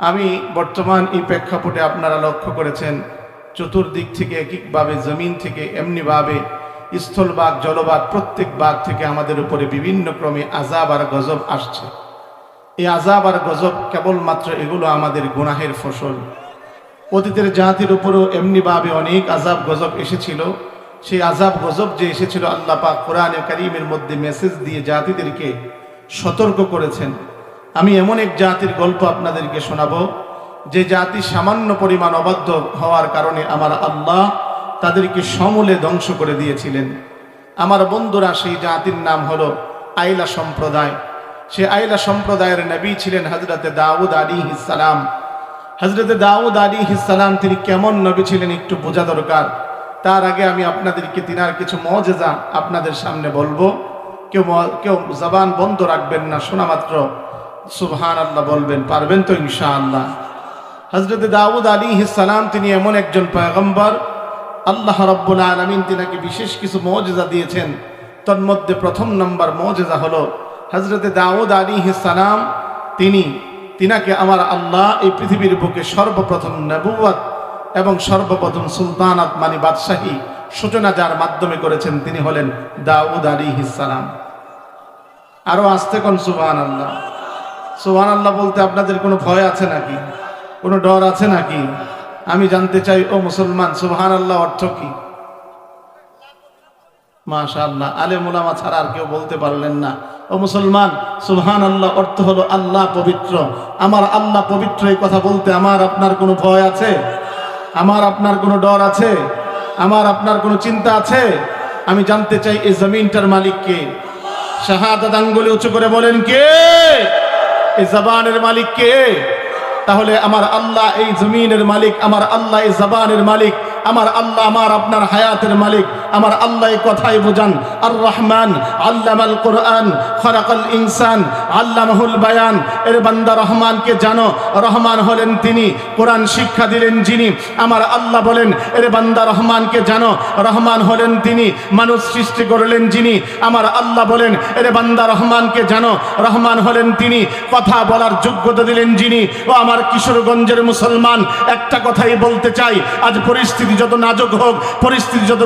আমি বর্তমান এই প্রেক্ষাপটে আপনারা লক্ষ্য করেছেন, চতুর্দিক থেকে একইভাবে, জমিন থেকে এমনিভাবে স্থলবাগ, জলবাগ প্রত্যেক বাগ থেকে আমাদের উপরে বিভিন্ন ক্রমে আজাব আর গজব আসছে। এই আজাব আর গজব কেবলমাত্র এগুলো আমাদের গুনাহের ফসল। অতীতের জাতির উপরও এমনিভাবে অনেক আজাব গজব এসেছিল। সেই আজাব গজব যে এসেছিল, আল্লাহ পাক কোরআনে করিমের মধ্যে মেসেজ দিয়ে জাতিদেরকে সতর্ক করেছেন। আমি এমন এক জাতির গল্প আপনাদেরকে শোনাবো, যে জাতি সামান্য পরিমাণ অবাধ্য হওয়ার কারণে আমার আল্লাহ তাদেরকে সমূলে ধ্বংস করে দিয়েছিলেন। আমার বন্ধুরা সেই জাতির নাম হলো আইলা সম্প্রদায়। সে আইলা সম্প্রদায়ের নবী ছিলেন হজরতে দাউদ আলী সালাম। হজরতে দাউদ আলী সালাম তিনি কেমন নবী ছিলেন একটু বোঝা দরকার। তার আগে আমি আপনাদেরকে তিনার কিছু মজেজা আপনাদের সামনে বলব। কেউ কেউ জবান বন্ধ রাখবেন না, শোনা মাত্র। সুবহান আল্লাহ বলবেন, পারবেন তো ইনশা আল্লাহ হজরত দাউদ আলী সালাম, তিনি এমন একজন পয়গম্বর, আল্লাহ রব্বুল আলমিন তিনাকে বিশেষ কিছু মজেজা দিয়েছেন। তন্মধ্যে প্রথম নম্বর মজেজা হলো হজরত দাউদ আলী সালাম, তিনি, তিনাকে আমার আল্লাহ এই পৃথিবীর বুকে সর্বপ্রথম নবুয়াত এবং সর্বপ্রথম সুলতানাত মানে বাদশাহী সূচনা যার মাধ্যমে করেছেন, তিনি হলেন দাউদ আলী সালাম। আরও আসতে কোন সুবাহ আল্লাহ সুবাহ আল্লাহ বলতে আপনাদের কোনো ভয় আছে নাকি? কোনো ডর আছে নাকি? আমি জানতে চাই, ও মুসলমান সুবহান আল্লাহ অর্থ কি? মাশা আল্লাহ আলে মুলামা ছাড়া আর কেউ বলতে পারলেন না। ও মুসলমান সুহান আল্লাহ অর্থ হলো আল্লাহ পবিত্র। আমার আল্লাহ পবিত্র এই কথা বলতে আমার আপনার কোনো ভয় আছে? আমার আপনার কোনো ডর আছে? আমার আপনার কোনো চিন্তা আছে? আমি জানতে চাই, এই জমিনটার মালিক কে? শাহাদাত আঙ্গুলি উঁচু করে বলেন কে? এই জবানের মালিক কে? তাহলে আমার আল্লাহ এই জমিনের মালিক, আমার আল্লাহ এই জবানের মালিক, আমার আল্লাহ আমার আপনার হায়াতের মালিক। আমার আল্লাহ কথাই বোঝান। আর রহমান আল্লামাল কোরআন খরাকাল ইনসান, আল্লামাহুল বায়ান। এর বান্দা রহমানকে জানো, রহমান হলেন তিনি, কোরআন শিক্ষা দিলেন যিনি। আমার আল্লাহ বলেন, এর বান্দা রহমানকে জানো, রহমান হলেন তিনি, মানুষ সৃষ্টি করলেন যিনি। আমার আল্লাহ বলেন, এর বান্দা রহমানকে জানো, রহমান হলেন তিনি, কথা বলার যোগ্যতা দিলেন যিনি। ও আমার কিশোরগঞ্জের মুসলমান, একটা কথাই বলতে চাই, আজ পরিস্থিতি যত নাজুক হোক, পরিস্থিতি যত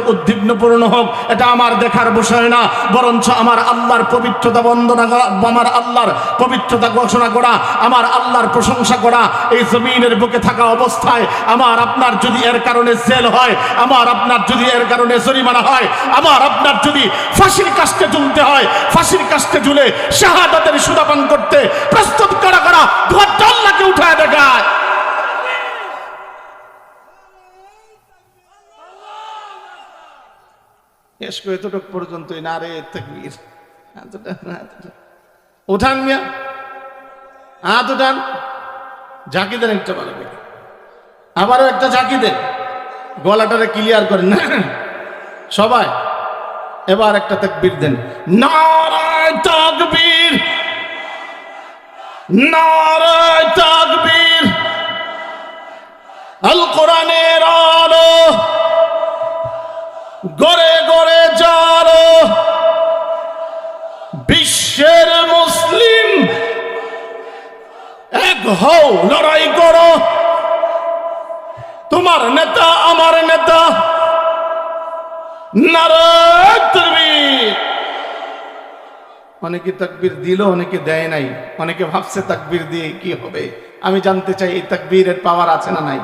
উদ্বিগ্নপূর্ণ হোক, এটা আমার দেখার বিষয় না। বরঞ্চ আমার আল্লাহর পবিত্রতা বন্দনা করা, আমার আল্লাহর পবিত্রতা ঘোষণা করা, আমার আল্লাহর প্রশংসা করা, এই জমিনের বুকে থাকা অবস্থায় আমার আপনার যদি এর কারণে জেল হয়, আমার আপনার যদি এর কারণে জরিমানা হয়, আমার আপনার যদি ফাঁসির কাস্টে ঝুলতে হয়, ফাঁসির কাস্টে ঝুলে শাহাদাতের সুদাপান করতে প্রস্তুত করা করা, দুহাত আল্লাহকে উঠায় দেখায়। এসকো এতটুক পর্যন্তই না তকবীর। উঠান মিয়া। হাত উঠান। ঝাঁকি দেন একটা ভালো করে। আবারও একটা ঝাঁকি দেন। গলাটারে ক্লিয়ার করেন। সবাই, এবার একটা তকবীর দেন। নারায় তকবীর। নারায় তকবীর। আল কোরআনের আলো। গড়ে গড়ে হও লড়াই করো। তোমার নেতা, আমার নেতা অনেকে তাকবীর দিল, অনেকে দেয় নাই। অনেকে ভাবছে তাকবীর দিয়ে কি হবে? আমি জানতে চাই এই তাকবীরের পাওয়ার আছে না নাই।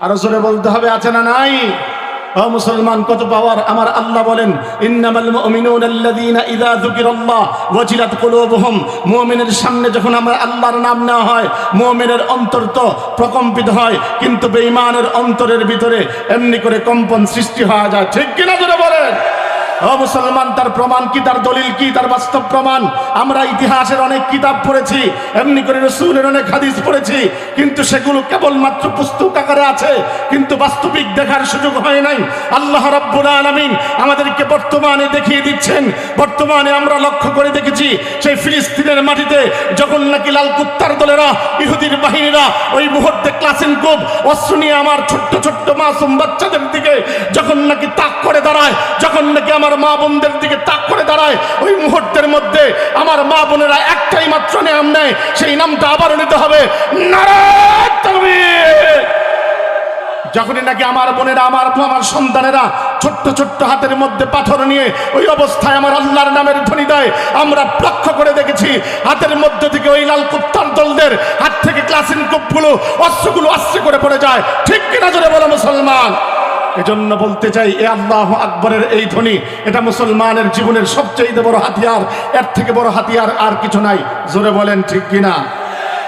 আরও জোরে বলতে হবে, আছে না নাই? মুসলমান, কত পাওয়ার? আমার আল্লাহ বলেন, ইন্নামাল মুমিনুনা আল্লাযীনা ইযা যুকিরাল্লাহ ওয়াজিলাত কুলুবুহুম। মুমিনের সামনে যখন আমার আল্লাহর নাম নেওয়া হয়, মুমিনের অন্তর তো প্রকম্পিত হয়, কিন্তু বেঈমানের অন্তরের ভিতরে এমনি করে কম্পন সৃষ্টি হয় যায়। ঠিক কিনা যারা বলেন? ও মুসলমান, তার প্রমাণ কি, তার দলিল কি, তার বাস্তব প্রমাণ? আমরা ইতিহাসের অনেক কিতাব পড়েছি, এমনি করে রসুলের অনেক হাদিস পড়েছি, কিন্তু সেগুলো কেবলমাত্র পুস্তক আকারে আছে, কিন্তু বাস্তবিক দেখার সুযোগ হয় নাই। আল্লাহ রাব্বুল আলামিন আমাদেরকে বর্তমানে দেখিয়ে দিচ্ছেন, বর্তমানে আমরা লক্ষ্য করে দেখেছি, সেই ফিলিস্তিনের মাটিতে যখন নাকি লাল কুত্তার দলেরা, ইহুদির বাহিনীরা ওই মুহূর্তে ক্লাসিন কুব অস্ত্র নিয়ে আমার ছোট্ট ছোট্ট মাসুম বাচ্চাদের দিকে যখন নাকি তাক করে দাঁড়ায়, যখন নাকি আমার আমার মা বোনদের দিকে তাক করে দাঁড়ায়। ওই মুহূর্তের মধ্যে আমার মা বোনেরা একটাই মাত্র নাম নেয়, সেই নামটা আবার নিতে হবে। যখনই নাকি আমার বোনেরা, আমার আমার সন্তানেরা ছোট্ট ছোট্ট হাতের মধ্যে পাথর নিয়ে ওই অবস্থায় আমার আল্লাহর নামের ধ্বনি দেয়, আমরা প্রক্ষ করে দেখেছি, হাতের মধ্যে থেকে ওই লাল কুত্তার দলদের হাত থেকে ক্লাসিন কোপগুলো অস্ত্রগুলো অস্ত্র করে পড়ে যায়। ঠিক কিনা জোরে বলো মুসলমান? এজন্য বলতে চাই, এ আল্লাহ আকবরের এই ধ্বনি, এটা মুসলমানের জীবনের সবচেয়ে বড় হাতিয়ার। এর থেকে বড় হাতিয়ার আর কিছু নাই। জোরে বলেন ঠিক কিনা?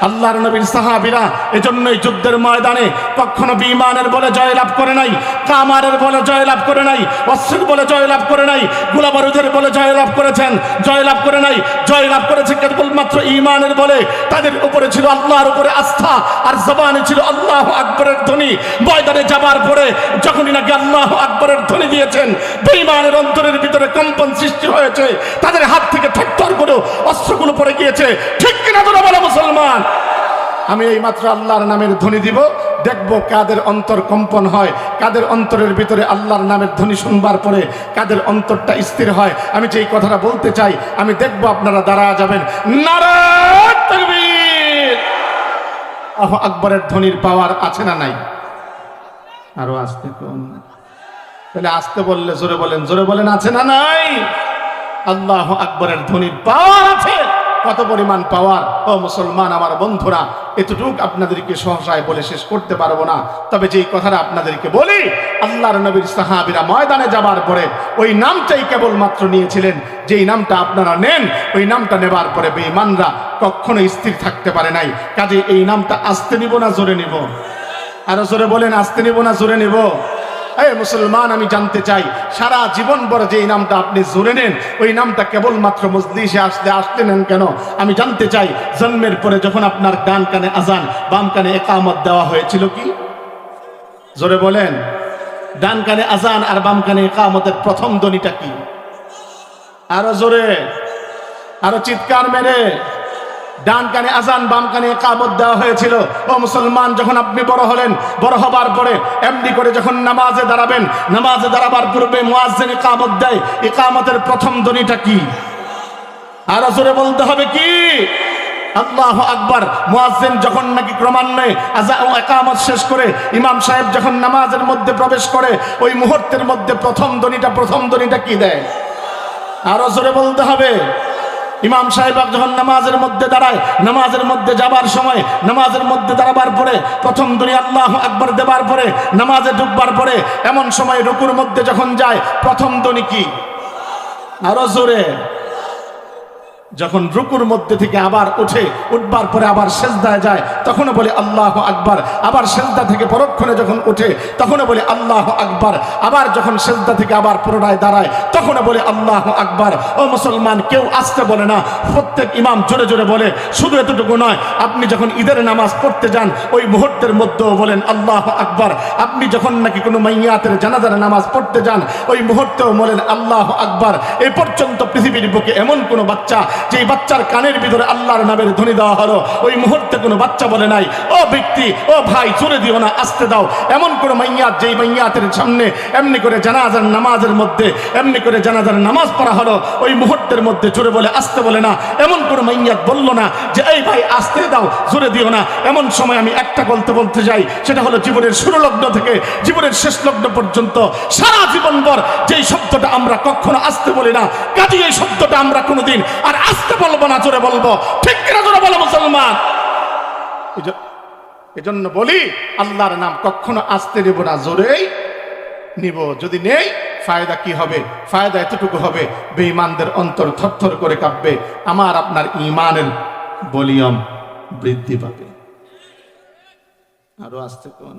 আল্লাহর নবীর সাহাবীরা এজন্যই যুদ্ধের ময়দানে কখনো বিমানের বলে জয়লাভ করে নাই, কামারের বলে জয়লাভ করে নাই অস্ত্রের বলে জয়লাভ করে নাই, গোলাবারুদের বলে জয়লাভ করেছেন, জয়লাভ করে নাই জয়লাভ করেছে কেবলমাত্র ইমানের বলে। তাদের উপরে ছিল আল্লাহর উপরে আস্থা, আর জবানে ছিল আল্লাহ আকবরের ধ্বনি। ময়দানে যাবার পরে যখনই নাকি আল্লাহ আকবরের ধ্বনি দিয়েছেন, বেঈমানের অন্তরের ভিতরে কম্পন সৃষ্টি হয়েছে। তাদের হাত থেকে ঠকঠর করে অস্ত্রগুলো পড়ে গিয়েছে। ঠিক কিনা তোরা বলো মুসলমান? আমি এই মাত্র আল্লাহর নামের ধ্বনি দিব। দেখব কাদের অন্তর কম্পন হয় কাদের অন্তরের ভিতরে আল্লাহর নামের ধ্বনি শুনবার পরে কাদের অন্তরটা স্থির হয়। আমি যে এই কথাটা বলতে চাই আমি দেখব আপনারা দাঁড়া যাবেন। আহ, আকবরের ধ্বনির পাওয়ার আছে না নাই? আরও আসতে কোন? তাহলে আসতে বললে জোরে বলেন জোরে বলেন আছে না নাই? আল্লাহ আকবরের ধ্বনির পাওয়ার আছে কত পরিমাণ পাওয়ার ও মুসলমান, আমার বন্ধুরা, এতটুক আপনাদেরকে সহসায় বলে শেষ করতে পারব না। তবে যেই কথাটা আপনাদেরকে বলি, আল্লাহর নবীর সাহাবিরা ময়দানে যাবার পরে ওই নামটাই কেবলমাত্র নিয়েছিলেন। যেই নামটা আপনারা নেন, ওই নামটা নেবার পরে বেঈমানরা কখনো স্থির থাকতে পারে নাই। কাজে এই নামটা আসতে নিব না, জোরে নিব? আরও জোরে বলেন, আসতে নিব না, জোরে নিব? এই মুসলমান, আমি জানতে চাই, সারা জীবন বড় যে নামটা আপনি জোরে নেন, ওই নামটা কেবলমাত্র মসজিদে আসতে আসতে নেন কেন? আমি জানতে চাই, জন্মের পরে যখন আপনার ডান কানে আজান, বাম কানে একামত দেওয়া হয়েছিল কি? জোরে বলেন, ডান কানে আজান আর বাম কানে একামতের প্রথম ধ্বনিটা কি? আরও জোরে, আরও চিৎকার মেরে ডান কানে আজান, বাম কানে কাবত দেওয়া হয়েছিল। ও মুসলমান, যখন আপনি বড় হলেন, বড় হবার পরে এমনি করে যখন নামাজে দাঁড়াবেন, নামাজে দাঁড়াবার পূর্বে মুয়াজ্জিন কাবত দেয় ইকামতের প্রথম ধ্বনিটা কি? আর জোরে বলতে হবে কি? আল্লাহ আকবার, মুয়াজ্জিন যখন নাকি ক্রমান্বয়ে আজা ও একামত শেষ করে, ইমাম সাহেব যখন নামাজের মধ্যে প্রবেশ করে, ওই মুহূর্তের মধ্যে প্রথম ধ্বনিটা প্রথম ধ্বনিটা কি দেয়? আরও জোরে বলতে হবে। ইমাম সাহেব যখন নামাজের মধ্যে দাঁড়ায়, নামাজের মধ্যে যাবার সময়, নামাজের মধ্যে দাঁড়াবার পরে, প্রথম দুনি আল্লাহ আকবর দেবার পরে, নামাজে ঢুকবার পরে, এমন সময় রুকুর মধ্যে যখন যায়, প্রথম দনি কি? আরও জোরে। যখন রুকুর মধ্যে থেকে আবার উঠে, উঠবার পরে আবার সেজদায় যায়, তখনও বলে আল্লাহ আকবার। আবার সেজদা থেকে পরক্ষণে যখন উঠে, তখনও বলে আল্লাহ আকবার। আবার যখন সেজদা থেকে আবার পুনরায় দাঁড়ায়, তখনও বলে আল্লাহ আকবার। ও মুসলমান, কেউ আসতে বলে না। প্রত্যেক ইমাম জোরে জোরে বলে, শুধু এতটুকু নয়, আপনি যখন ঈদের নামাজ পড়তে যান, ওই মুহূর্তের মধ্যেও বলেন আল্লাহ আকবার। আপনি যখন নাকি কোনো মাইয়াতের জানাজার নামাজ পড়তে যান, ওই মুহূর্তেও বলেন আল্লাহ আকবার। এ পর্যন্ত পৃথিবীর বুকে এমন কোনো বাচ্চা যে বাচ্চার কানের ভিতরে আল্লাহর নামের ধ্বনি দেওয়া হলো, ওই মুহূর্তে কোনো বাচ্চা বলে নাই, ও ব্যক্তি, ও ভাই চলে দিও না, আসতে দাও। এমন কোনো মাইয়াত, যেই মাইয়াতের সামনে এমনি করে জানাজার নামাজের মধ্যে, এমনি করে জানাজার নামাজ পড়া হলো, ওই মুহূর্তের মধ্যে জোরে বলে, আসতে বলে না। এমন কোনো মাইয়াত বলল না যে, এই ভাই, আসতে দাও, জোরে দিও না। এমন সময় আমি একটা বলতে বলতে যাই, সেটা হলো জীবনের শুরু লগ্ন থেকে, জীবনের শেষ লগ্ন পর্যন্ত, সারা জীবন জীবনভর যেই শব্দটা আমরা কখনো আসতে বলি না কাজে এই শব্দটা আমরা কোনোদিন, আর আসতে বলব না, জোরে বলব। ঠিক কিনা জোরে বলো মুসলমান? এজন্য বলি, আল্লাহর নাম কখনো আসতে দেব না, জোরেই নিব। যদি নেই, ফায়দা কি হবে? ফায়দা এতটুকু হবে, বেঈমানদের অন্তর থরথর করে কাঁপবে, আমার আপনার ইমানের বলিয়ম বৃদ্ধি পাবে। আরও আসতে কোন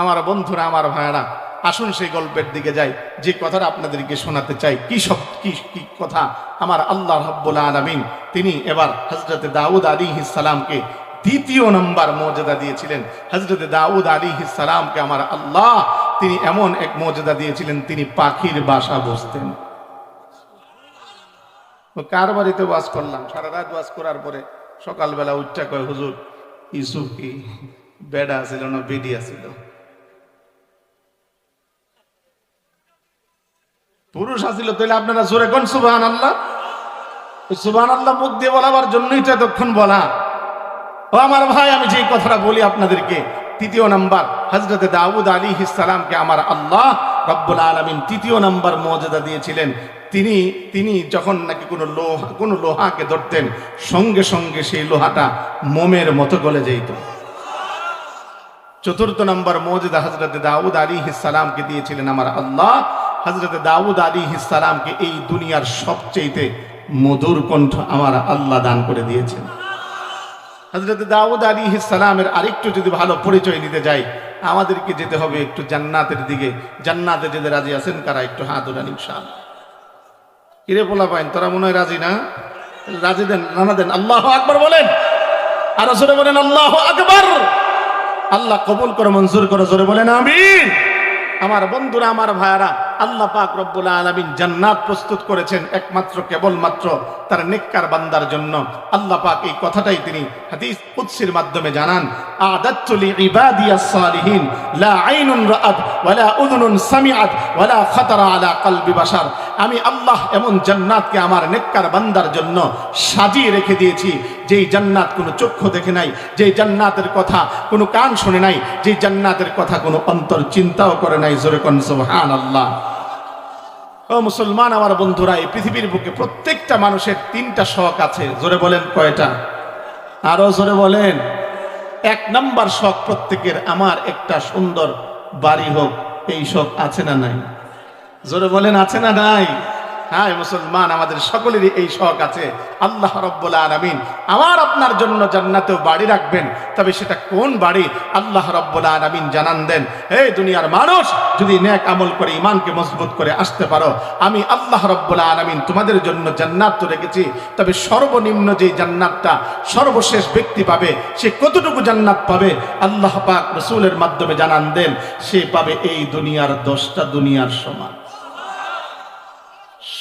আমার বন্ধুরা, আমার ভাইয়েরা, আসুন সেই গল্পের দিকে যাই। যে কথাটা আপনাদেরকে শোনাতে চাই, কি সব, কি কি কথা? আমার আল্লাহ রব্বুল আলমিন, তিনি এবার হজরতে দাউদ আলী সালামকে দ্বিতীয় নম্বর মর্যাদা দিয়েছিলেন। হজরতে দাউদ আলী সালামকে আমার আল্লাহ, তিনি এমন এক মর্যাদা দিয়েছিলেন, তিনি পাখির বাসা বসতেন কার বাড়িতে বাস করলাম? সারা রাত বাস করার পরে সকালবেলা উচ্চা কয়, হুজুর ইসুফ বেডা ছিল না, বেডি আছিল? পুরুষ আসিল তাহলে আপনারা জোরে কোন সুবাহান আল্লাহ সুবাহান আল্লাহ মুখ দিয়ে বলাবার জন্যই তো এতক্ষণ বলা। ও আমার ভাই, আমি যে কথাটা বলি আপনাদেরকে, তৃতীয় নাম্বার হজরত দাউদ আলী ইসালামকে আমার আল্লাহ রব্বুল আলমিন তৃতীয় নাম্বার মর্যাদা দিয়েছিলেন। তিনি তিনি যখন নাকি কোনো লোহা, কোনো লোহাকে ধরতেন, সঙ্গে সঙ্গে সেই লোহাটা মোমের মতো গলে যেত চতুর্থ নম্বর মৌজুদ হজরত দাউদ আলী সালামকে দিয়েছিলেন আমার আল্লাহ হজরত দাউদ আলী সালামকে এই দুনিয়ার সবচেয়েতে মধুর কণ্ঠ আমার আল্লাহ দান করে দিয়েছেন। হজরত দাউদ আলী সালামের আরেকটু যদি ভালো পরিচয় নিতে যাই, আমাদেরকে যেতে হবে একটু জান্নাতের দিকে। জান্নাতে যেতে রাজি আছেন কারা? একটু হাত উঠান ইনশাল কিরে পোলা পাইন তোরা মনে হয় রাজি না? রাজি দেন, নানা দেন। আল্লাহ আকবর বলেন। আরও জোরে বলেন, আল্লাহ আকবর। আল্লাহ কবুল করে, মঞ্জুর করে, জোরে বলেন, আমিন। আমার বন্ধুরা, আমার ভাইয়ারা, আল্লাহ পাক রব্বুল আলমিন জান্নাত প্রস্তুত করেছেন একমাত্র, কেবলমাত্র তার নেককার বান্দার জন্য। আল্লাহ পাক এই কথাটাই তিনি হাদিস কুদসির মাধ্যমে জানান আদাতুলি লিইবাদিয়াস সালিহিন, লা আইনুন রাআত, ওয়ালা উযুনুন সামিআত, ওয়ালা খাতারা আলা কলবি বাশার। আমি আল্লাহ এমন জান্নাতকে আমার নেককার বান্দার জন্য সাজিয়ে রেখে দিয়েছি, যেই জান্নাত কোনো চক্ষু দেখে নাই, যেই জান্নাতের কথা কোনো কান শুনে নাই, যেই জান্নাতের কথা কোনো অন্তর চিন্তাও করে নাই। জোরে কোন আল্লাহ ও মুসলমান আমার বন্ধুরা, এই পৃথিবীর বুকে প্রত্যেকটা মানুষের তিনটা শখ আছে। জোরে বলেন কয়টা? আরও জোরে বলেন। এক নাম্বার শখ প্রত্যেকের, আমার একটা সুন্দর বাড়ি হোক, এই শখ আছে না নাই? জোরে বলেন, আছে না নাই? হ্যাঁ মুসলমান, আমাদের সকলেরই এই শখ আছে। আল্লাহ রব্বুল আলামিন আমার আপনার জন্য জান্নাতেও বাড়ি রাখবেন। তবে সেটা কোন বাড়ি? আল্লাহ রব্বুল আলামিন জানান দেন, এই দুনিয়ার মানুষ যদি নেক আমল করে ইমানকে মজবুত করে আসতে পারো, আমি আল্লাহ রব্বুল আলামিন তোমাদের জন্য জান্নাত তো রেখেছি। তবে সর্বনিম্ন যে জান্নাতটা সর্বশেষ ব্যক্তি পাবে, সে কতটুকু জান্নাত পাবে? আল্লাহ পাক রসুলের মাধ্যমে জানান দেন, সে পাবে এই দুনিয়ার দশটা দুনিয়ার সমান।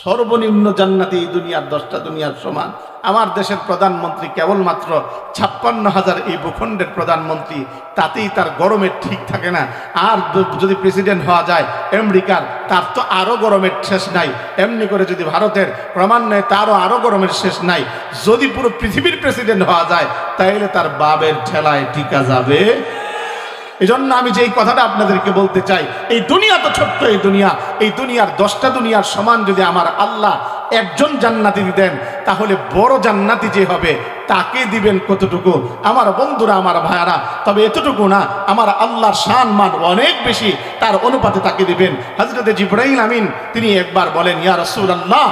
সর্বনিম্ন জান্নাতি এই দুনিয়ার দশটা দুনিয়ার সমান। আমার দেশের প্রধানমন্ত্রী কেবলমাত্র ছাপ্পান্ন হাজার এই ভূখণ্ডের প্রধানমন্ত্রী, তাতেই তার গরমের ঠিক থাকে না। আর যদি প্রেসিডেন্ট হওয়া যায় আমেরিকার, তার তো আরও গরমের শেষ নাই। এমনি করে যদি ভারতের ক্রমান্বয়ে তারও আরও গরমের শেষ নাই। যদি পুরো পৃথিবীর প্রেসিডেন্ট হওয়া যায়, তাইলে তার বাবের ঠেলায় টিকা যাবে। এজন্য আমি যে এই কথাটা আপনাদেরকে বলতে চাই, এই দুনিয়া তো ছোট্ট এই দুনিয়া, এই দুনিয়ার দশটা দুনিয়ার সমান যদি আমার আল্লাহ একজন জান্নাতি দেন, তাহলে বড় জান্নাতি যে হবে তাকে দিবেন কতটুকু? আমার বন্ধুরা, আমার ভাইয়ারা, তবে এতটুকু না, আমার আল্লাহর শান মান অনেক বেশি, তার অনুপাতে তাকে দিবেন। হজরত জিব্রাইল আমিন, তিনি একবার বলেন, ইয়া রসুল আল্লাহ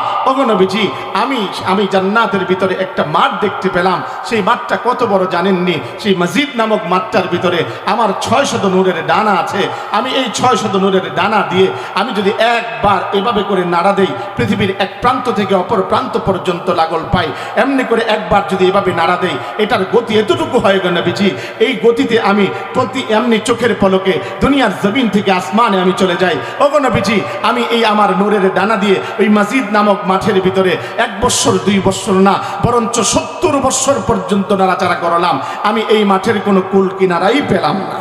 নবীজি, আমি আমি জান্নাতের ভিতরে একটা মাঠ দেখতে পেলাম। সেই মাঠটা কত বড় জানেননি? সেই মসজিদ নামক মাঠটার ভিতরে আমার ছয় শত নূরের ডানা আছে। আমি এই ছয় শত নূরের ডানা দিয়ে, আমি যদি একবার এভাবে করে নাড়া দেই, পৃথিবীর এক প্রান্ত থেকে অপর প্রান্ত পর্যন্ত লাগল পাই। এমনি করে একবার যদি এভাবে নাড়া দেই। এটার গতি এতটুকু হয়ে গেল নবীজি। এই গতিতে আমি প্রতি এমনি চোখের পলকে দুনিয়ার জমিন থেকে আসমানে আমি চলে যাই। ওগো নবীজি, আমি এই আমার নূরের ডানা দিয়ে ওই মসজিদ নামক মাঠের ভিতরে এক বৎসর দুই বৎসর না, বরঞ্চ সত্তর বৎসর পর্যন্ত নাড়াচাড়া করলাম। আমি এই মাঠের কোনো কুল কিনারাই পেলাম না।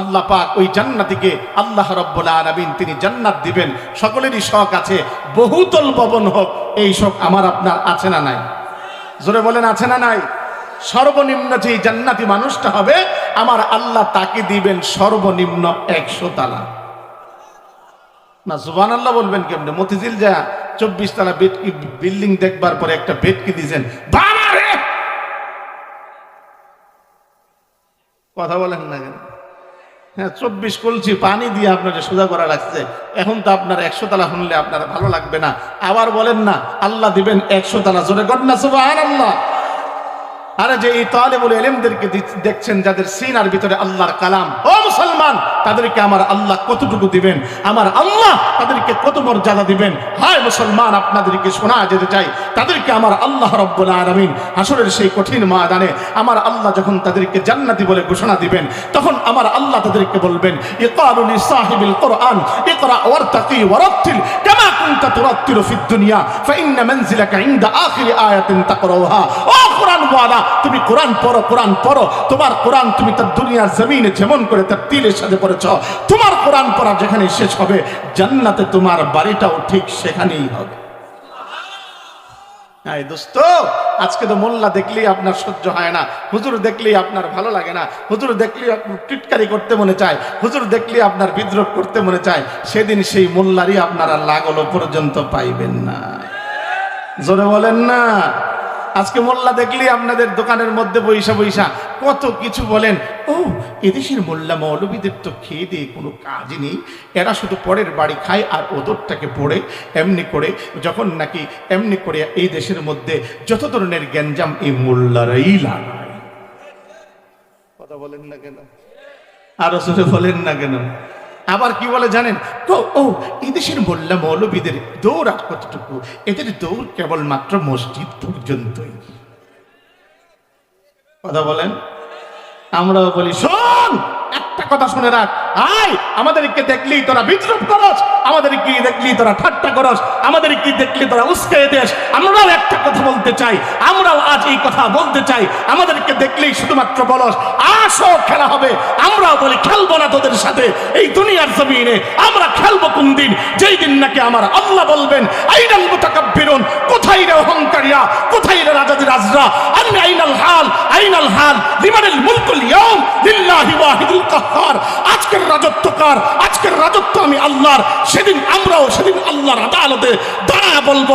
আল্লাহ পাক ওই জান্নাতিকে আল্লাহ রব্বুল আলামিন তিনি জান্নাত দিবেন। সকলেরই শখ আছে, বহুতল ভবন হোক, এই শখ আমার আপনার আছে না নাই? জোরে বলেন, আছে না নাই? সর্বনিম্ন যে জান্নাতি মানুষটা হবে, আমার আল্লাহ তাকে দিবেন সর্বনিম্ন একশো তালা। না জুবান আল্লাহ বলবেন কেমনে? মতিঝিল যা চব্বিশ তালা বেটকি বিল্ডিং দেখবার পরে একটা বেটকি দিয়েছেন কথা বলেন না কেন? হ্যাঁ চব্বিশ কলছি পানি দিয়ে আপনাকে সোজা করা লাগছে। এখন তো আপনার একশো তালা শুনলে আপনার ভালো লাগবে না। আবার বলেন না, আল্লাহ দিবেন একশো তালা। জোরে ঘটনা সুবাহ আল্লাহ আরে যে এই তালেবুল এলেমদেরকে দেখছেন, যাদের সিনার ভিতরে আল্লাহর কালাম, ও মুসলমান, তাদেরকে আমার আল্লাহ কতটুকু দিবেন? আমার আল্লাহ তাদেরকে কত মর্যাদা দিবেন? হায় মুসলমান, আপনাদেরকে শোনা যেতে চাই। তাদেরকে আমার আল্লাহ রব্বুল আলামিন হাসরের সেই কঠিন ময়দানে আমার আল্লাহ যখন তাদেরকে জান্নাতি বলে ঘোষণা দিবেন, তখন আমার আল্লাহ তাদেরকে বলবেন ইকালু লিসাহিবিল কোরআন, ইকরা ওয়ারতাকি ওয়ারাত্তিল কামা কুনতা তুরাত্তিলু ফিদ দুনিয়া ফাইন্না মানজিলাকা ইনদা আখিরি আয়াতিন তাকরাউহা। ও কোরআন ওয়ালা তুমি কোরআন পড়ো কোরআন পড়ো। তোমার কোরআন তুমি তার দুনিয়ার জমিনে যেমন করে তার তিলের সাথে পড়েছ, তোমার কোরআন পড়া যেখানে শেষ হবে, জান্নাতে তোমার বাড়িটাও ঠিক সেখানেই হবে। আজকে তো মোল্লা দেখলেই আপনার সহ্য হয় না, হুজুর দেখলেই আপনার ভালো লাগে না, হুজুর দেখলেই আপনার টিটকারি করতে মনে চায়, হুজুর দেখলেই আপনার বিদ্রোহ করতে মনে চায়, সেদিন সেই মোল্লারই আপনারা লাগল পর্যন্ত পাইবেন না। জোরে বলেন না। আজকে মোল্লা দেখলেই আপনাদের দোকানের মধ্যে বৈশা বৈশা কত কিছু বলেন। ও এদেশের মোল্লা মৌলবীদের তো খেয়ে দিয়ে কোনো কাজ নেই। এরা শুধু পরের বাড়ি খায় আর ওদরটাকে পড়ে এমনি করে যখন নাকি এমনি করে এই দেশের মধ্যে যত ধরনের গ্যাঞ্জাম এই মোল্লারাই লাগায়। কথা বলেন না কেন? আরও জোরে বলেন না কেন? আবার কি বলে জানেন? তো, ও, এদেশের দেশের মোল্লা মৌলবীদের দৌড় আর কতটুকু? এদের দৌড় কেবলমাত্র মসজিদ পর্যন্তই। কথা বলেন? আমরাও বলি, শোন! কথা শুনে রাখ। আয়, আমাদেরকে দেখলেই তোরা বিদ্রুপ করস, আমাদেরকে দেখলেই তোরা ঠাট্টা করস, আমাদেরকে দেখলে তোরা উস্কে দেশ আমরাও একটা কথা বলতে চাই, আমরাও আজ এই কথা বলতে চাই, আমাদেরকে দেখলেই শুধুমাত্র বলস, আসো, খেলা হবে। আমরাও বলি খেলব না তোদের সাথে, এই দুনিয়ার জমিনে। আমরা খেলব কোন দিন? যেই দিন নাকি আমার আল্লাহ বলবেন, আইনাল মুতাকাব্বিরুন, কোথায় রে অহংকারিয়া? কোথায় রে রাজাদি রাজরা? আমি আইনাল হাল আইনাল হাল, লিমানিল মুলকুল ইয়াউম, লিল্লাহি ওয়াহিদুল আজকের রাজত্ব কার? আজকের রাজত্ব আমি আল্লাহর। সেদিন আমরাও সেদিন আল্লাহর আদালতে দাঁড়া বলব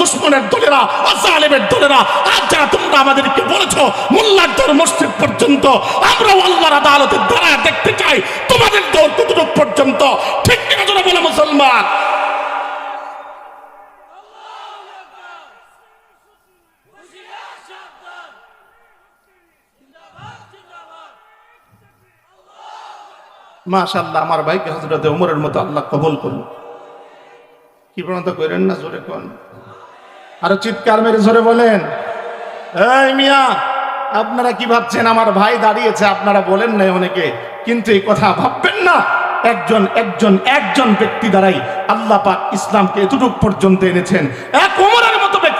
দুশ্মনের দলেরা আজালেমের জালেমের দলেরা, আজ যারা তোমরা আমাদেরকে বলেছ, মোল্লার মসজিদ পর্যন্ত, আমরাও আল্লাহর আদালতে দাঁড়া দেখতে চাই, তোমাদের দৌড় কতটুক পর্যন্ত? ঠিক জোরে বলে মুসলমান? মাশাল্লাহ আমার ভাইকে হজরতে উমরের মতো আল্লাহ কবল করুন। কি প্রণত করেন না জোরে কোন? আরও চিৎকার মেরে জোরে বলেন। এই মিয়া, আপনারা কি ভাবছেন, আমার ভাই দাঁড়িয়েছে, আপনারা বলেন নাই অনেকে, কিন্তু এই কথা ভাববেন না। একজন একজন একজন ব্যক্তি দ্বারাই আল্লাহ পাক ইসলামকে এতটুক পর্যন্ত এনেছেন। এক মতো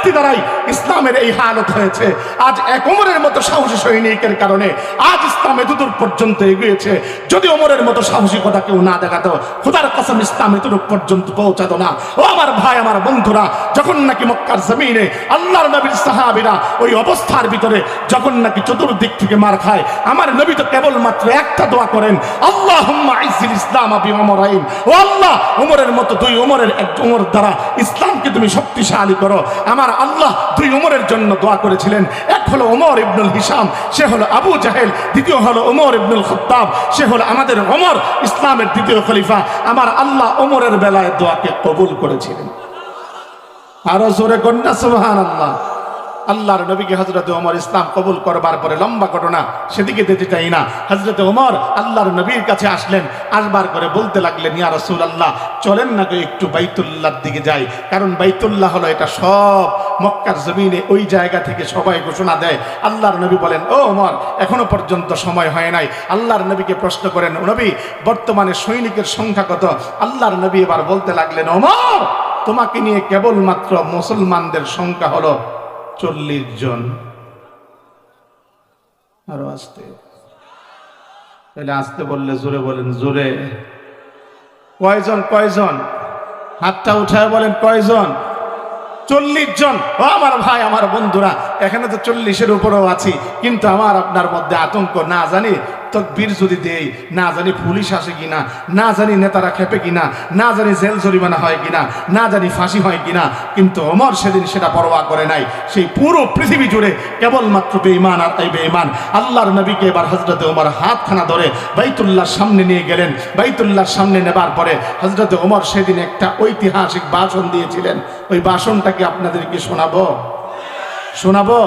ব্যক্তি দ্বারাই ইসলামের এই হালত হয়েছে। আজ এক ওমরের মতো সাহসী সৈনিকের কারণে আজ ইসলাম এতদূর পর্যন্ত এগিয়েছে। যদি ওমরের মতো সাহসিকতা কেউ না দেখাতো, খোদার কসম ইসলাম এতটুক পর্যন্ত পৌঁছাতো না। ও আমার ভাই, আমার বন্ধুরা, যখন নাকি মক্কার জমিনে আল্লাহর নবীর সাহাবিরা ওই অবস্থার ভিতরে যখন নাকি চতুর্দিক থেকে মার খায়, আমার নবী তো কেবলমাত্র একটা দোয়া করেন আল্লাহ আইসিল ইসলাম আবি ওমরাইন ও আল্লাহ, ওমরের মতো দুই ওমরের এক ওমর দ্বারা ইসলামকে তুমি শক্তিশালী করো। আমার আল্লাহ দুই ওমরের জন্য দোয়া করেছিলেন। এক হলো ওমর ইবনুল হিসাম, সে হলো আবু জাহেল, দ্বিতীয় হলো ওমর ইবনুল খত্তাব, সে হলো আমাদের ওমর ইসলামের দ্বিতীয় খলিফা। আমার আল্লাহ ওমরের বেলায় দোয়াকে কবুল করেছিলেন। আরও জোরে কন্যা সুবহান আল্লাহ আল্লাহর নবীকে হজরতে ওমর ইসলাম কবুল করবার পরে লম্বা ঘটনা, সেদিকে যেতে চাই না। হজরতে ওমর আল্লাহর নবীর কাছে আসলেন, আসবার করে বলতে লাগলেন, ইয়া রসুল আল্লাহ চলেন না একটু বাইতুল্লাহর দিকে যাই। কারণ বাইতুল্লাহ হলো এটা সব মক্কার জমিনে ওই জায়গা থেকে সবাই ঘোষণা দেয়। আল্লাহর নবী বলেন, ও ওমর, এখনও পর্যন্ত সময় হয় নাই। আল্লাহর নবীকে প্রশ্ন করেন "ও নবী, বর্তমানে সৈনিকের সংখ্যা কত? আল্লাহর নবী এবার বলতে লাগলেন, ওমর, তোমাকে নিয়ে কেবলমাত্র মুসলমানদের সংখ্যা হলো চল্লিশ জন। আরও আসতে। তাহলে আসতে বললে জোরে বলেন জোরে। কয়জন কয়জন? হাতটা উঠায় বলেন কয়জন? চল্লিশ জন। ও আমার ভাই আমার বন্ধুরা এখানে তো চল্লিশের উপরেও আছি কিন্তু আমার আপনার মধ্যে আতঙ্ক না জানি তকবীর যদি দেই, না জানি পুলিশ আসে কিনা, না জানি নেতারা খেপে কিনা, না জানি জেল জরিমানা হয় কিনা, না জানি ফাঁসি হয় কিনা, কিন্তু অমর সেদিন সেটা পরোয়া করে নাই। সেই পুরো পৃথিবী জুড়ে কেবলমাত্র বেঈমান আর এই বেঈমান। আল্লাহর নবীকে এবার হজরতে ওমর হাতখানা ধরে বাইতুল্লাহর সামনে নিয়ে গেলেন। বাইতুল্লাহর সামনে নেবার পরে হজরতে ওমর সেদিন একটা ঐতিহাসিক ভাষণ দিয়েছিলেন। ওই ভাষণটাকে আপনাদেরকে শোনাবো? শোনাবো?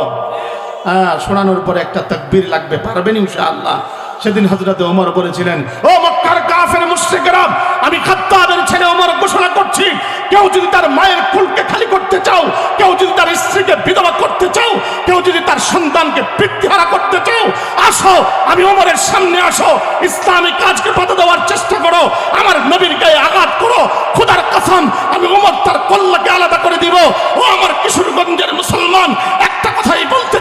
হ্যাঁ শোনানোর পরে একটা তাকবীর লাগবে, পারবেন ইনশাআল্লাহ। সেদিন হজরতে ওমর বলেছিলেন, ও মক্কার কাফের মুশরিকরা, আমি খাত্তাবের ছেলে ওমর ঘোষণা করছি, কেউ যদি তার মায়ের কুলকে খালি করতে চাও, কেউ যদি তার স্ত্রীকে বিধবা করতে চাও, কেউ যদি তার সন্তানকে পিতৃহারা করতে চাও, আসো, আমি ওমরের সামনে আসো ইসলামী কাজকে পাতা দেওয়ার চেষ্টা করো, আমার নবীর গায়ে আঘাত করো, খোদার কসম, আমি ওমর তার কল্লাকে আলাদা করে দিব। ও আমার কিশোরগঞ্জের মুসলমান, একটা কথাই বলতে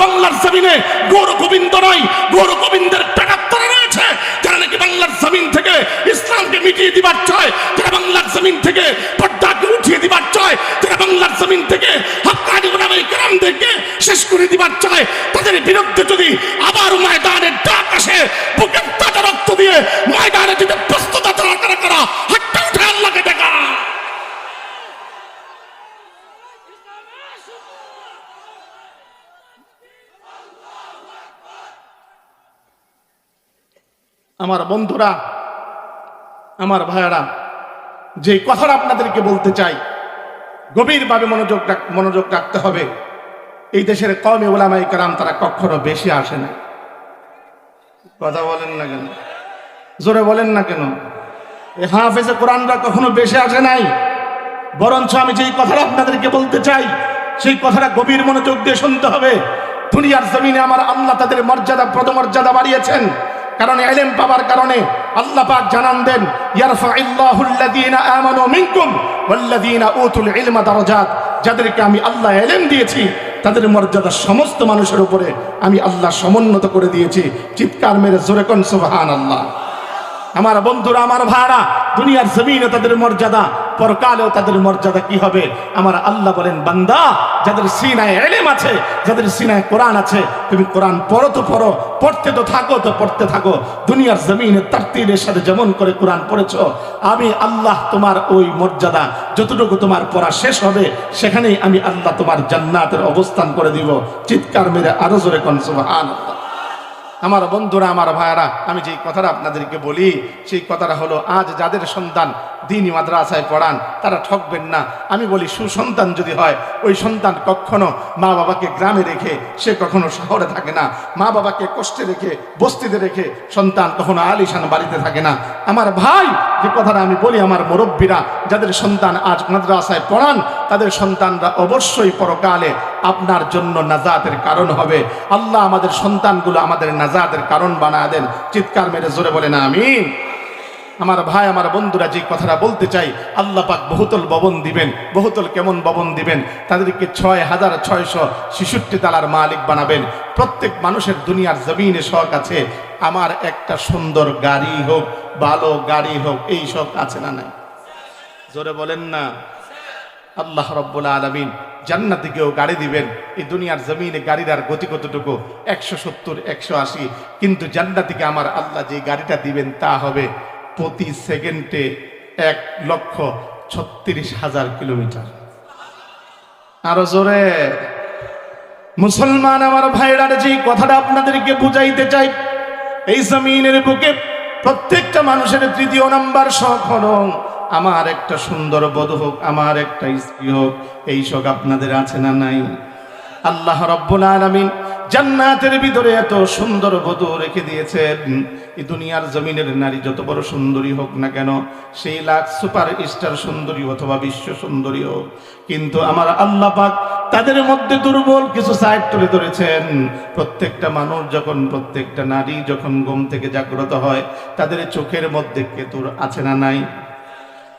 বাংলার জমিনে গৌর গোবিন্দ নয় গৌর গোবিন্দের পেটাত্তরে রয়েছে। যারা নাকি বাংলার জমিন থেকে ইসলামকে মিটিয়ে দিবার চায়, যারা বাংলার জমিন থেকে পর্দাকে উঠিয়ে দিবার চায়, যারা বাংলার জমিন থেকে শেষ করে দিবার চায়, তাদের বিরুদ্ধে যদি আবার ময়দানের ডাক আসে, বুকের তাজা রক্ত দিয়ে ময়দানে যদি প্রস্তুত কারা কারা হাতটা উঠে আল্লাহকে দেখা আমার বন্ধুরা আমার ভাইয়ারা যে কথাটা আপনাদেরকে বলতে চাই গভীরভাবে মনোযোগ মনোযোগ রাখতে হবে। এই দেশের কমে ওলামাই কারাম তারা কখনো বেশি আসে না। কথা বলেন না কেন? জোরে বলেন না কেন? এই হাফেজে কোরআনরা কখনো বেশি আসে নাই। বরঞ্চ আমি যেই কথাটা আপনাদেরকে বলতে চাই সেই কথাটা গভীর মনোযোগ দিয়ে শুনতে হবে। দুনিয়ার জমিনে আমার আল্লাহ তাদের মর্যাদা পদমর্যাদা বাড়িয়েছেন। কারণ, এলেম পাওয়ার কারণে আল্লাহ পাক জানান দেন যাদেরকে আমি আল্লাহ এলেম দিয়েছি, তাদের মর্যাদা সমস্ত মানুষের উপরে আমি আল্লাহ সমুন্নত করে দিয়েছি। চিৎকার মেরে জোরে কোন, সুবহানাল্লাহ। আমার বন্ধুরা, আমার ভাড়া দুনিয়ার জমিনে তাদের মর্যাদা পরকালেও তাদের মর্যাদা কি হবে? আমার আল্লাহ বলেন, বান্দা, যাদের সিনায় এলেম আছে, যাদের সিনায় কোরআন আছে, তুমি কোরআন পড়ো তো পড়ো, পড়তে তো থাকো তো পড়তে থাকো। দুনিয়ার জমিনে তারতিলের সাথে যেমন করে কোরআন পড়েছো, আমি আল্লাহ তোমার ওই মর্যাদা, যতটুকু তোমার পড়া শেষ হবে, সেখানেই আমি আল্লাহ তোমার জান্নাতের অবস্থান করে দিব। চিৎকার মেরে আরও জোরে কন, সুবহানাল্লাহ। আমার বন্ধুরা, আমার ভাইয়ারা, আমি যেই কথাটা আপনাদেরকে বলি, সেই কথাটা হলো, আজ যাদের সন্তান দিনই মাদ্রাসায় পড়ান, তারা ঠকবেন না। আমি বলি, সুসন্তান যদি হয়, ওই সন্তান কখনো মা বাবাকে গ্রামে রেখে সে কখনো শহরে থাকে না। মা বাবাকে কষ্টে রেখে, বস্তিতে রেখে সন্তান কখনো আলিশান বাড়িতে থাকে না। আমার ভাই যে কথাটা আমি বলি, আমার মুরব্বীরা, যাদের সন্তান আজ মাদ্রাসায় পড়ান, তাদের সন্তানরা অবশ্যই পরকালে আপনার জন্য নাজাতের কারণ হবে। আল্লাহ আমাদের সন্তানগুলো আমাদের নাজাতের কারণ বানা দেন। চিৎকার মেরে জোরে বলে না আমিন। আমার ভাই, আমার বন্ধুরা যে কথাটা বলতে চাই, আল্লাহ পাক বহুতল ভবন দিবেন, বহুতল কেমন ভবন দিবেন? তাদেরকে ছয় হাজার ছয়শো ছেষট্টি তালার মালিক বানাবেন। প্রত্যেক মানুষের দুনিয়ার জমিনে শখ আছে, আমার একটা সুন্দর গাড়ি হোক, ভালো গাড়ি হোক, এই শখ আছে না নাই? জোরে বলেন না। আল্লাহ রব্বুল আলমিন জান্নাতে কেউ গাড়ি দিবেন। এই দুনিয়ার জমিনে গাড়ির আর গতি কতটুকু? একশো সত্তর, একশো আশি। কিন্তু জান্নাতিকে আমার আল্লাহ যে গাড়িটা দিবেন, তা হবে প্রতি সেকেন্ডে এক লক্ষ ছত্রিশ হাজার কিলোমিটার। আরও জোরে। মুসলমান আমার ভাইরার যে কথাটা আপনাদেরকে বুঝাইতে চাই, এই জমিনের বুকে প্রত্যেকটা মানুষের তৃতীয় নাম্বার শখ হলো, আমার একটা সুন্দর বধূ হোক, আমার একটা স্ত্রী হোক, এই শখ আপনাদের আছে না নাই? আল্লাহ রব্বুল আলামিন জান্নাতের ভিতরে এত সুন্দর বধূ রেখে দিয়েছেন। এই দুনিয়ার জমিনের নারী যত বড় সুন্দরী হোক না কেন, সেই লাখ সুপার স্টার সুন্দরী অথবা বিশ্ব সুন্দরী হোক। কিন্তু আমার আল্লাহ পাক তাদের মধ্যে দুর্বল কিছু সাইড তুলে ধরেছেন। প্রত্যেকটা মানুষ যখন, প্রত্যেকটা নারী যখন ঘুম থেকে জাগ্রত হয়, তাদের চোখের মধ্যে কেতুর আছে না নাই?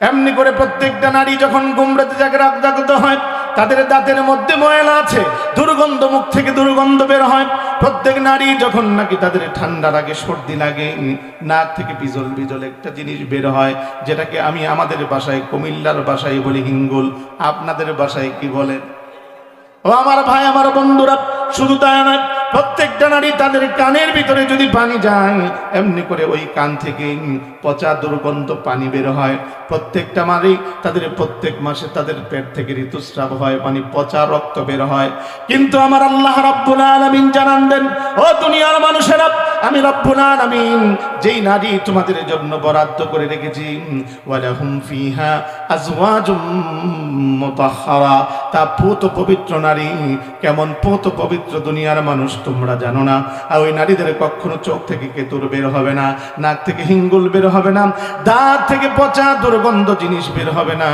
এমনি করে প্রত্যেকটা নারী যখন গুমরাতে জাগরা জাগ্রত হয় তাদের দাঁতের মধ্যে ময়লা আছে। দুর্গন্ধ মুখ থেকে দুর্গন্ধ বের হয়। প্রত্যেক নারী যখন নাকি তাদের ঠান্ডা লাগে সর্দি লাগে, নাক থেকে বিজল বিজল একটা জিনিস বের হয়, যেটাকে আমি আমাদের বাসায়, কুমিল্লার বাসায় বলি হিঙ্গুল। আপনাদের বাসায় কি বলেন ও আমার ভাই, আমার বন্ধুরা, শুধু তাই নয় প্রত্যেকটা নারী তাদের কানের ভিতরে যদি পানি যায়, এমনি করে ওই কান থেকে পচা দুর্গন্ধ পানি বের হয়। প্রত্যেকটা নারী তাদের প্রত্যেক মাসে তাদের পেট থেকে ঋতুস্রাব হয় মানে পচা রক্ত বের হয়। কিন্তু আমার আল্লাহ রাব্বুল আলামিন জানান দেন, ও দুনিয়ার মানুষেরা আমি রব্বুল আলামিন যেই নারী তোমাদের জন্য বরাদ্দ করে রেখেছি, ওয়ালাহুম ফিহা আজওয়াজুম মুতাহহারা তা পুত পবিত্র নারী, কেমন পুত পবিত্র দুনিয়ার মানুষ তোমরা জানো না। আর ওই নারীদের কখনো চোখ থেকে কেতুর বের হবে না, নাক থেকে হিঙ্গুল বের হবে না, দাঁত থেকে পচা দুর্গন্ধ জিনিস বের হবে না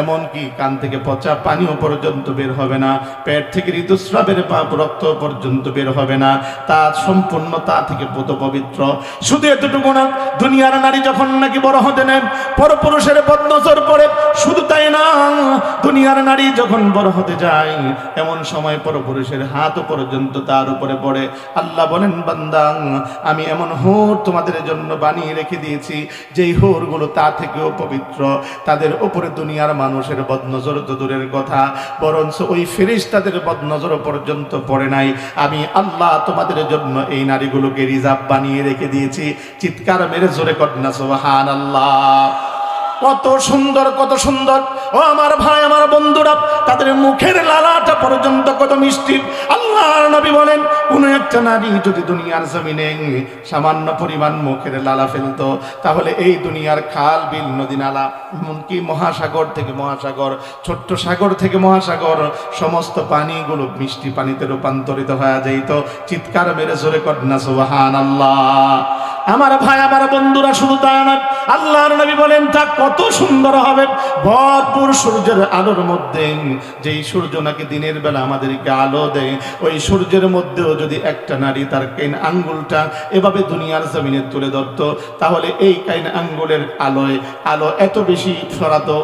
এমন কি কান থেকে পচা পানিও পর্যন্ত বের হবে না, পেট থেকে ঋতুস্রাবের পাপ রক্ত পর্যন্ত বের হবে না তা সম্পূর্ণ তা থেকে পুত পবিত্র। শুধু এতটুকু না, দুনিয়ার নারী যখন নাকি বড় হতে নেন পরপুরুষের বদনজর পড়ে, শুধু তাই না, দুনিয়ার নারী যখন বড় হতে যায়, এমন সময় পরপুরুষের হাত পর্যন্ত তার উপরে পড়ে। আল্লাহ বলেন, বান্দা, আমি এমন হোর তোমাদের জন্য বানিয়ে রেখে দিয়েছি, যেই হোরগুলো তা থেকেও পবিত্র। তাদের উপরে দুনিয়ার মানুষের বদনজর তো দূরের কথা, বরঞ্চ ওই ফেরিস তাদের বদনজর পর্যন্ত পড়ে নাই। আমি আল্লাহ তোমাদের জন্য এই রিজার্ভ বানিয়ে রেখে দিয়েছি। চিৎকার মেরে জোরে কন্যা সোহান আল্লাহ কত সুন্দর কত সুন্দর। ও আমার ভাই, আমার বন্ধুরা, তাদের মুখের লালাটা পর্যন্ত কত মিষ্টি। আল্লাহর নবী বলেন, কোন একটা নারী যদি দুনিয়ার জমিনে সামান্য পরিমাণ মুখের লালা ফেলতো, তাহলে এই দুনিয়ার খাল, বিল, নদী, নালা, এমনকি মহাসাগর থেকে মহাসাগর, ছোট্ট সাগর থেকে মহাসাগর, সমস্ত পানিগুলো মিষ্টি পানিতে রূপান্তরিত হয়ে যাইত। চিৎকার মেরে জোরে কন্যা সুবাহান আল্লাহ আমার ভাই, আমার বন্ধুরা শুধু তা না আল্লাহর নবী বলেন, তা কত সুন্দর হবে। ভরপুর সূর্যের আলোর মধ্যে, যেই সূর্য নাকি দিনের বেলা আমাদেরকে আলো দেয়, ওই সূর্যের মধ্যেও যদি একটা নারী তার কেন আঙ্গুলটা এভাবে দুনিয়ার জমিনে তুলে ধরত, তাহলে এই কাইন আঙ্গুলের আলোয় আলো এত বেশি ছড়াতো,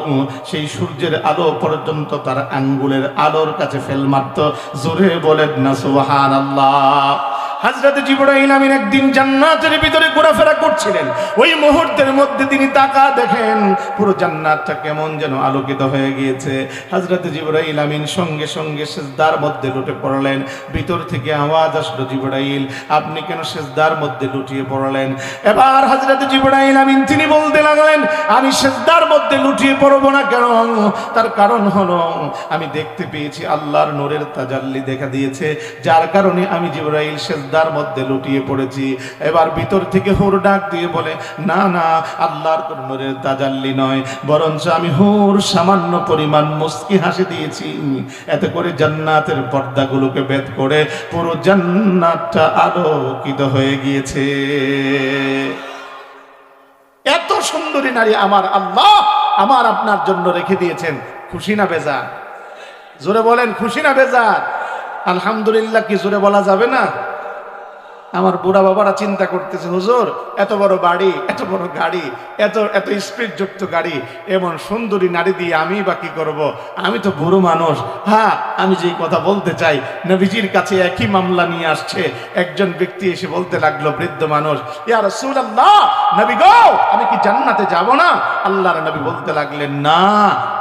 সেই সূর্যের আলো পর্যন্ত তার আঙ্গুলের আলোর কাছে ফেল মারত। জোরে বলেন না সুবহান আল্লাহ হাজরত জিবরাইল আমিন একদিন জান্নাতের ভিতরে ঘোরাফেরা করছিলেন। ওই মুহূর্তের মধ্যে তিনি তাকা দেখেন, পুরো জান্নাতটা কেমন যেন আলোকিত হয়ে গিয়েছে। হাজরাতে জিবরাইল আমিন সঙ্গে সঙ্গে সেজদার মধ্যে লুটে পড়লেন। ভিতর থেকে আওয়াজ আসলো, জিবরাইল, আপনি কেন সেজদার মধ্যে লুটিয়ে পড়লেন? এবার হাজরাতে জিবরাইল আমিন তিনি বলতে লাগলেন, আমি সেজদার মধ্যে লুটিয়ে পড়ব না কেন? তার কারণ হলো, আমি দেখতে পেয়েছি আল্লাহর নূরের তাজাল্লি দেখা দিয়েছে। যার কারণে আমি জিবরাইল সেজদার মধ্যে লুটিয়ে পড়েছি। এবার ভিতর থেকে হুর ডাক দিয়ে বলে, না না, আল্লাহর নূরের তাজাল্লি নয়। বরঞ্চ আমি হুর সামান্য পরিমাণ মুস্কি হাসি দিয়েছি। এতে করে জান্নাতের পর্দাগুলোকে ভেদ করে পুরো জান্নাতটা আলোকিত হয়ে গিয়েছে। এত সুন্দরী নারী আমার আল্লাহ আমার আপনার জন্য রেখে দিয়েছেন। খুশি না বেজার? জোরে বলেন, খুশি না বেজার? আলহামদুলিল্লাহ কি জোরে বলা যাবে না? আমার বুড়া বাবারা চিন্তা করতেছে, হুজুর, এত বড় বাড়ি, এত বড় গাড়ি, এত এত স্পিড যুক্ত গাড়ি, এমন সুন্দরী নারী দিয়ে আমি বা কি করব? আমি তো বুড়ো মানুষ। হ্যাঁ আমি যেই কথা বলতে চাই, নবীজির কাছে একই মামলা নিয়ে আসছে। একজন ব্যক্তি এসে বলতে লাগল, বৃদ্ধ মানুষ, ইয়া রাসূলুল্লাহ, নবী গো, আমি কি জান্নাতে যাব না? আল্লাহর নবী বলতে লাগলেন, না,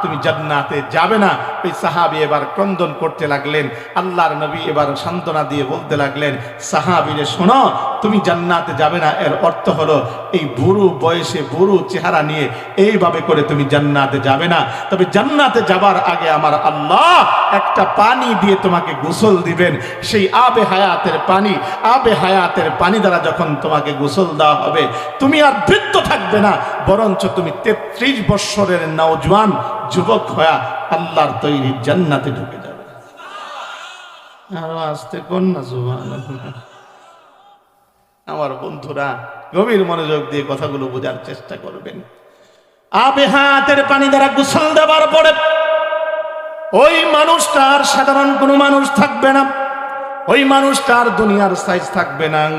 তুমি জান্নাতে যাবে না। ওই সাহাবী এবার ক্রন্দন করতে লাগলেন, আল্লাহর নবী এবার সান্ত্বনা দিয়ে বলতে লাগলেন, সাহাবীরে শোনো, তুমি জান্নাতে যাবে না, এর অর্থ হলো এই বুড়ো বয়সে বুড়ো চেহারা নিয়ে এইভাবে করে তুমি জান্নাতে যাবে না। তবে জান্নাতে যাবার আগে আমার আল্লাহ একটা পানি দিয়ে তোমাকে গোসল দিবেন। সেই আবে হায়াতের পানি, আবে হায়াতের পানি দ্বারা যখন তোমাকে গোসল দেওয়া হবে, তুমি আর বৃত্ত থাকবে না, বরঞ্চ তুমি তেত্রিশ বৎসরের নওজোয়ান যুবক হয়ে আল্লাহর তৈরি জান্নাতে ঢুকে যাবে। আরও আসতে কোন না জুবান আমার বন্ধুরা, গভীর মনোযোগ দিয়ে কথাগুলো বোঝার চেষ্টা করবেন। আবে হাতের পানি দ্বারা গোসল দেওয়ার পরে ওই মানুষটার, সাধারণ কোনো মানুষ থাকবে না। ওই মানুষটার দুনিয়ার সাইজ থাকবে না।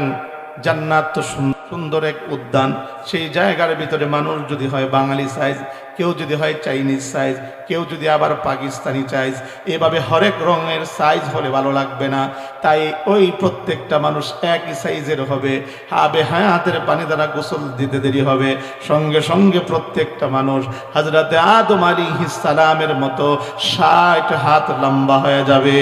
জান্নাত তো সুন- সুন্দর এক উদ্যান। সেই জায়গার ভিতরে মানুষ যদি হয় বাঙালি সাইজ কেউ যদি হয় চাইনিজ সাইজ কেউ যদি আবার পাকিস্তানি সাইজ এভাবে হরেক রঙের সাইজ হলে ভালো লাগবে না। তাই ওই প্রত্যেকটা মানুষ একই সাইজের হবে। হাবে হ্যাঁ হাতের পানি দ্বারা গোসল দিতে দেরি হবে। সঙ্গে সঙ্গে প্রত্যেকটা মানুষ হাজরাতে আদম আলী সালামের মতো ষাট হাত লম্বা হয়ে যাবে।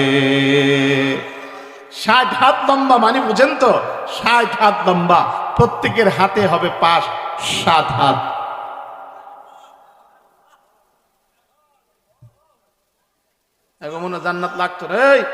ষাট হাত লম্বা মানে বুঝেন তো? ষাট হাত লম্বা। প্রত্যেকের হাতে হবে পাশ সাত হাত। এখন মনে জান্নাত লাগতো রে।